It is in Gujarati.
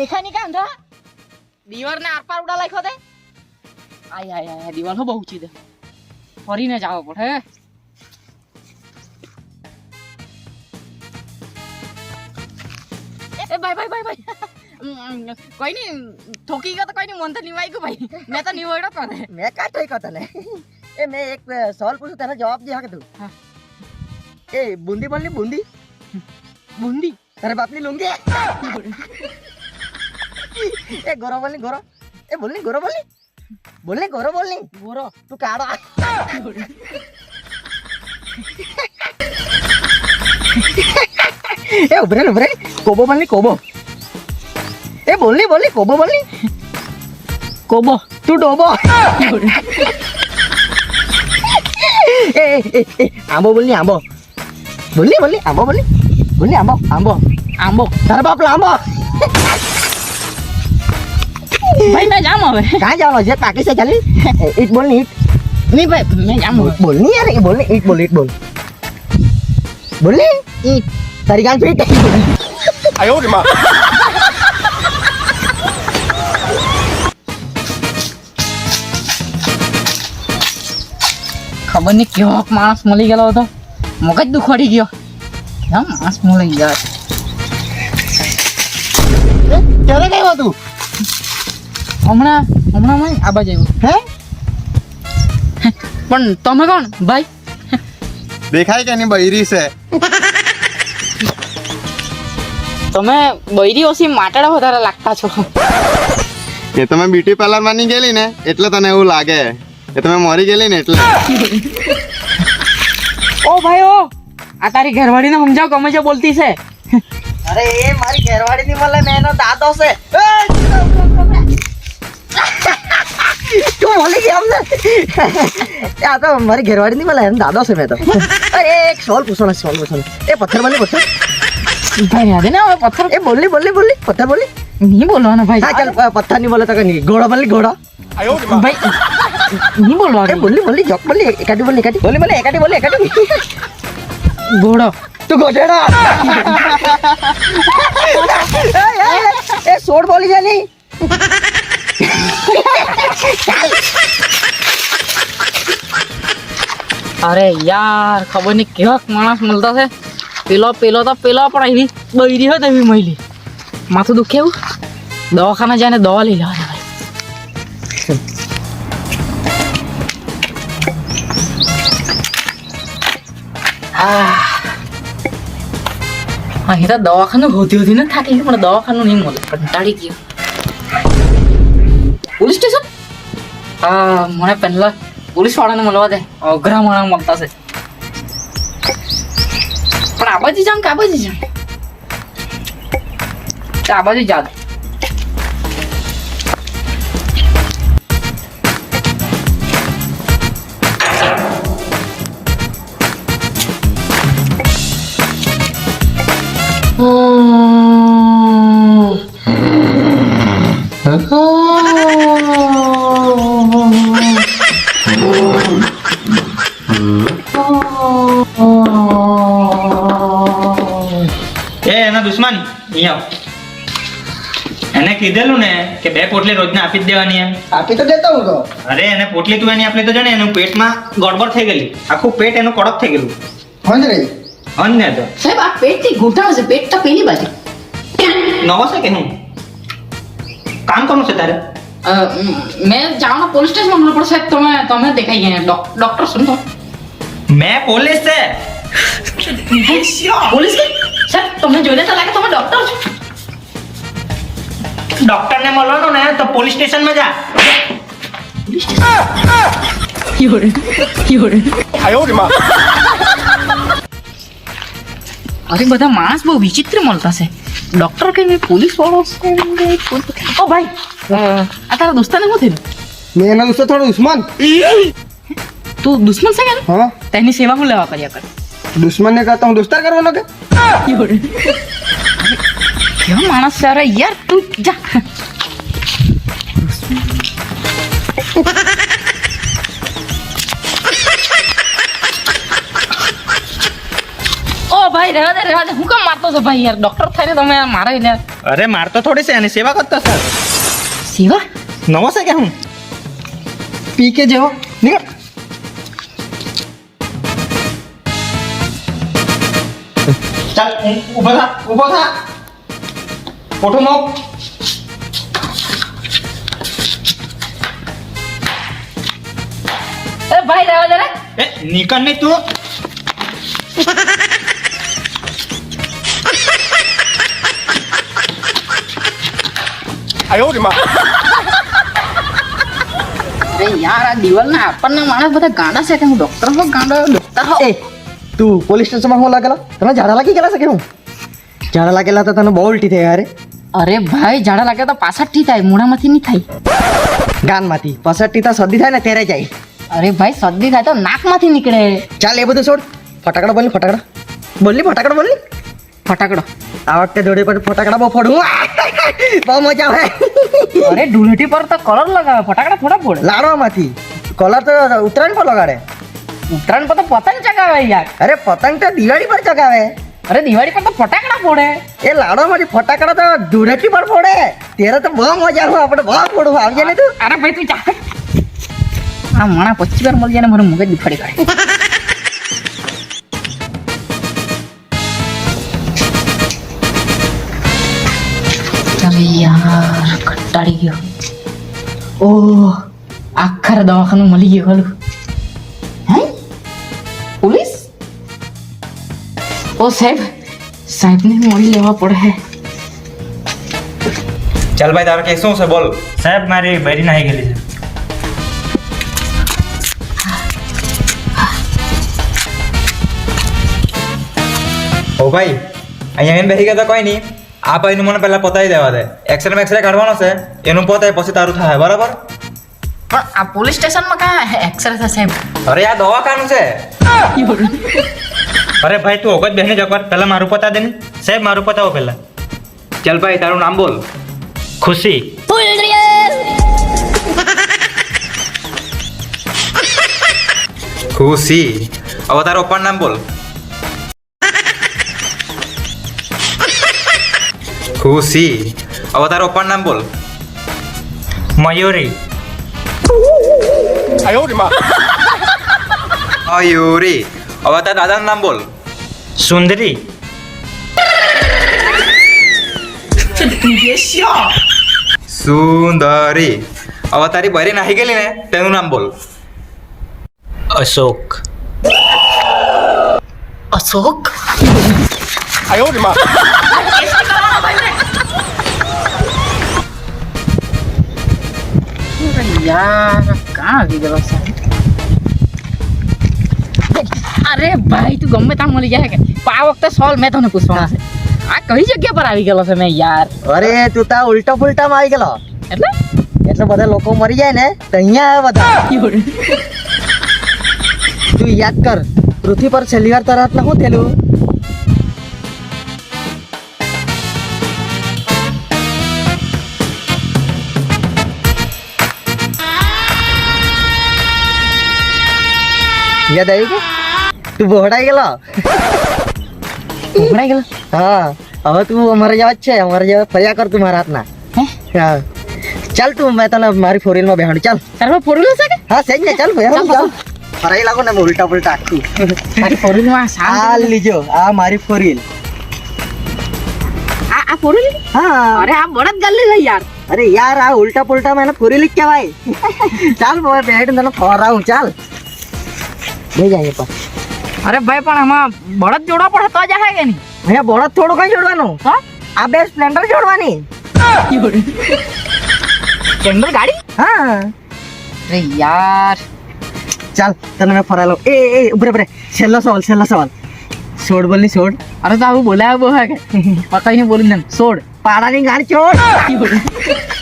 દેખાય નહીં કાં દીવાર ને આર પાર ઉડા લાખ્યો તે? આય આય આય દીવાલ હો બહુ ઊંચી દે ફરીને જાવ પડે એ ભાઈ ભાઈ ભાઈ ભાઈ. કોઈ નહીં ઠોકી ગયો તો કોઈ નહીં મન તો નિવાઈ ગયું ભાઈ. મેં તો નિવાડ્યો તો ને મેં કાં કહો તને એ મેં એક સવાલ પૂછું તને જવાબ દે કે તું? હા. એ બુંદી બોલની બુંદી? બુંદી? તારે બાપની લુંગી? એ ગોરો બોલની ગોરો. એ બોલની ગોરો બોલની. બોલની ગોરો બોલની. ગોરો. તું કાળો. એ ઉભરે ને ઉભરે કોબો બોલની કોબો. એ બોલની બોલની કોબો બોલની. કોબો તું ડોબો. એ એ આંબો બોલની આંબો. બોલની બોલની આંબો બોલની. બોલની આંબો આંબો આંબો. તારા બાપ આંબો. ભાઈ મેં જામ હવે. કાં જવાનો છે? પાકિસ્તાન ચાલી? ઈટ બોલની નહીં ભાઈ મેં જામ બોલ નહીં યાર બોલ નહીં ઈટ બોલ ઈટ બોલ. બોલ ને ઈટ. તારી ગાન ફીટ આયો રે માં. ખબર નહીં કેવો માણસ મળી ગયેલો હતો. મગજ દુખવાડી ગયો. કેમ માણસ મળી ગયા. ત્યારે કઈ હતું? હમણાં હમણાં નહીં આ આવ્યો. હે? પણ તમે કોણ? ભાઈ? દેખાય કે નહીં બૈરી છે? તમે બૈરી ઓછી માટાડા વધારે લાગતા છો. એ તમે બ્યુટી પાર્લરમાં નહીં ગયેલી ને એટલે તને એવું લાગે. કે તમે મરી ગયેલી ને એટલે. ઓ ભાઈ ઓ! આ તારી ઘરવાળીને સમજાવ ગમે છે બોલતી છે. અરે એ મારી ઘરવાળી ની મળે ને એનો દાદો છે. તો બોલે છે અમને આ તો મારી ઘેરવાડી નહીં બોલે એમ દાદો છે મેં તો અરે એક સોલ પૂછો ને સોલ પૂછો એ પથ્થર મને પથ્થર ભાઈ યાદ ના હવે પથ્થર એ બોલી બોલી બોલી પથ્થર બોલી નહીં બોલવાનો ભાઈ હા ચાલ પથ્થર નહીં બોલે તો નહીં ઘોડો બોલી ઘોડો ભાઈ નહીં બોલવાનું બોલી બોલી જોક બોલી એકાટી બોલી એકાટી બોલી બોલે એકાટી બોલી એકાટી ઘોડો તું ગોઢેડા એ સોડ બોલી છે નહીં અરે યાર, ખબર નહીં કેવા માણસ મળતા છે. પેલો પેલો તો, પેલો પણ એવી બૈરી હોય એવી મહિલી માથું દુખે એવું? દવાખાના જઈને દવા લઈ લેવાની આહ. અહીં તો દવાખાનું હોતી હોતી ને થાકી પણ દવાખાનું નહીં મળે. કંટાળી ગયો. Police station? હા મને પહેલા પોલીસવાળાને મળવા દે. અઘરા માણા મળતા છે. પણ આ બાજુ જામ કે આ બાજુ તો આ બાજુ જા એના દુશ્મન. અહીંયા એને કીધેલું ને કે બે પોટલી રોજના આપી જ દેવાની એમ. આપી તો દેતો હું તો. અરે એને પોટલી તું એની આપલી તો જાણે એનું પેટમાં ગડબડ થઈ ગયેલી. આખું પેટ એનું કડક થઈ ગયેલું. હંજ રે હંજ ને તો. સાહેબ આ પેટથી ઘૂંટાણો છે પેટ તો પેલી બાજુ. નવો છે કે હું કામ કરવું છે તારે? મેં જાણો પોલીસ સ્ટેશન મળવું સાહેબ તમે તમે દેખાઈ ગયા. ડોક્ટર શું તો? મેં પોલીસ છે. પોલીસ? કે સાહેબ તમને જોઈને તો લાગે તમે ડોક્ટર છો ડોક્ટર ને મળવાનું ને તો પોલીસ સ્ટેશનમાં જા અરે બધા માણસ બહુ વિચિત્ર મળતા છે. ડોક્ટર કે પોલીસ વાળો ઓ ભાઈ આ તારા દોસ્તાને શું થયું? મેં એના દોસ્તો થોડો દુશ્મન. તું દુશ્મન છે કે? હા. તેની સેવા હું લેવા કર્યા કર? દુશ્મન ને કહેતા હું દોસ્તાર કરવાનો કે? કેવા માણસ છે યાર તું જા ઓ ભાઈ રહેવા દે રહેવા દે. હું કેમ મારતો છો ભાઈ યાર? ડોક્ટર થઈને તમે મારે ને અરે મારતો થોડી છે એની સેવા કરતો સર શિવા નવો છે કે હું? પી કે જેવો? નીકળ. ચાલ ઊભો થા ઊભો થા. કોઠું મોક. એ ભાઈ રહેવા જરા. એ નીકળ નહીં તું. અરે યાર આ દિવાલના આપણને માણસ બધા ગાંડા છે કે હું ડોક્ટર હો ગાંડો ડોક્ટર હો એ તું પોલીસ સ્ટેશનમાં હું લાગેલા? તને ઝાડા લાગી ગયેલા છે કે હું? ઝાડા લાગેલા તો તને બહુ ઉલટી થઈ અરે. અરે ભાઈ ઝાડા લાગે તો પાછળથી થાય મૂળામાંથી નહીં થાય. ગાનમાંથી. પસટથી તો શરદી થાય ને ત્યારે જાય. અરે ભાઈ શરદી થાય તો નાકમાંથી નીકળે. ચાલ એ બધું છોડ. ફટાકડા બોલી ફટાકડા. બોલી ફટાકડા બોલી ફટાકડો. આ વખતે દોડી પર ફટાકડા બહુ ફોડું. બહુ મજા આવે. અરે ધૂળેટી પર તો કલર લગાવે ફટાકડા થોડા ફોડ. લાડવામાંથી. કલર તો ઉત્તરાયણ પર લગાડે. ઉત્તરાયણ પર તો પતંગ ચગાવે યાર. અરે પતંગ તો દિવાળી પર ચગાવે. અરે દિવાળી પર તો ફટાકડા ફોડે. એ લાડો મારી ફટાકડા તો ધૂળેટી પર ફોડે. ત્યારે તો બહુ મજા આવે આપણે બહુ ફોડું. આવજે ને તું. અરે ભાઈ તું જા. આ માણા પછી વાર મળી જાય ને મારું મગજ દુખાડી કાઢે. યાર કંટાળી ગયો. ઓહ આખર દવાખાનું મળી ગયું ખરું. ઓ સાહેબ સાહેબને મળી લેવા પડે. ચાલ ભાઈ તારો કે શું છે? બોલ. સાહેબ મારી બેરી નાહી ગયેલી છે. ઓ ભાઈ અહીંયા એમ બેસી ગયા તો કોઈ નહીં. આ ભાઈનું મને પહેલાં પતાવી દેવા દે. એક્સરે એક્સરે કાઢવાનો છે. એનું પતાય પછી તારું થાય બરાબર? પણ આ પોલીસ સ્ટેશનમાં કાં એક્સરે થશે અરે આ દવાખાનું છે. અરે ભાઈ તું ઓગત બેસને જ એકવાર પહેલા મારું પતા દે ને સાહેબ મારું પતાવો પહેલા ચાલ ભાઈ તારું નામ બોલ ખુશી ખુશી હવે તારો પણ નામ બોલ ખુશી હવે તારો પણ નામ બોલ મયુરી મયુરી હવે તારા દાદાનું નામ બોલ. સુંદરી. સુંદરી. હવે તારી બરી નાહી ગયેલી ને તેનું નામ બોલ. અશોક. અશોક? યાર કાં આવી ગયો સાહેબ? અરે ભાઈ તું ગમે ત્યાં મળી જાય કે. આ વખતે સોલ મેં તને પૂછવાના છે. આ કઈ જગ્યા પર આવી ગયેલો છે મેં યાર? અરે તું તા ઉલટા ફુલટામાં આવી ગયેલો. એટલે? એટલે બધા લોકો મરી જાય ને તો અહીંયા આવે બધા. તું યાદ કર પૃથ્વી પર છેલ્લી વાર તારા હાથમાં શું થયેલું? યાદ આવ્યું કે? તું બોહડાઈ ગયેલો? ઉભરાઈ ગયેલો? હા હવે તું અમારે જેવા જ છે અમારે જેવા ફર્યા કર તું મારા હાથના. હે? ચાલ તું મેં તને મારી ફોરમાં બેહાડું ચાલ. તારે ફોરવ્હીલર છે કે? હા સેજ ને ચાલ ભાઈ ચાલ, ફરાઈ લાગો ને ઉલટા ઉલટા આખું. તારી ફોરવ્હીલમાં આ સાલ લીજો આ મારી ફોર આ આ ફોરવ્હીલ હા. અરે આ બળદ ગાલી છે યાર. અરે યાર આ ઉલટા પુલટા માં એને ફોર જ કહેવાય. ચાલ બોય બેહાડી તને ફોરાવું ચાલ. બે જાય પર. અરે ભાઈ પણ આમાં બળદ જોડવા પડે તો જાય કે નહીં? અહીંયા બળદ થોડું કઈ જોડવાનું? હા? આ બે સ્પ્લેન્ડર જોડવાની. સ્પ્લેન્ડર ગાડી? હા. અરે યાર. ચાલ તને મેં ફરાલો. એ એ ઉભરે ઉભરે. છેલ્લો સવાલ છેલ્લો સવાલ. સોડ બોલની સોડ. અરે તો આવું બોલાવે બહુ કે. પકડીને બોલું ને સોડ. પાડાની ગાડી ચોડ.